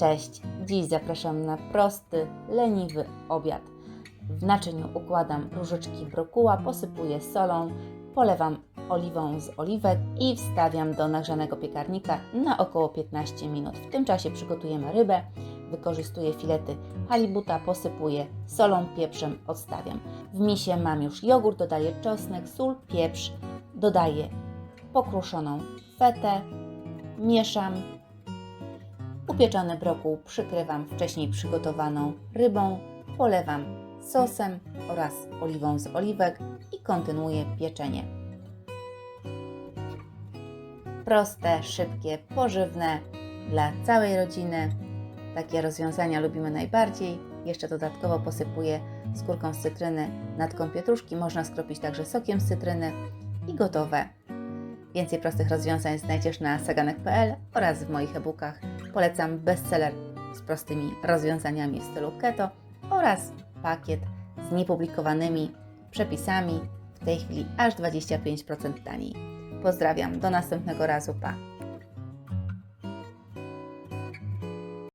Cześć! Dziś zapraszam na prosty, leniwy obiad. W naczyniu układam różyczki brokuła, posypuję solą, polewam oliwą z oliwek i wstawiam do nagrzanego piekarnika na około 15 minut. W tym czasie przygotujemy rybę. Wykorzystuję filety halibuta, posypuję solą, pieprzem, odstawiam. W misie mam już jogurt, dodaję czosnek, sól, pieprz, dodaję pokruszoną fetę, mieszam Upieczony brokuł przykrywam wcześniej przygotowaną rybą, polewam sosem oraz oliwą z oliwek i kontynuuję pieczenie. Proste, szybkie, pożywne dla całej rodziny. Takie rozwiązania lubimy najbardziej. Jeszcze dodatkowo posypuję skórką z cytryny natką pietruszki. Można skropić także sokiem z cytryny i gotowe. Więcej prostych rozwiązań znajdziesz na saganek.pl oraz w moich e-bookach. Polecam bestseller z prostymi rozwiązaniami w stylu keto oraz pakiet z niepublikowanymi przepisami, w tej chwili aż 25% taniej. Pozdrawiam, do następnego razu, pa!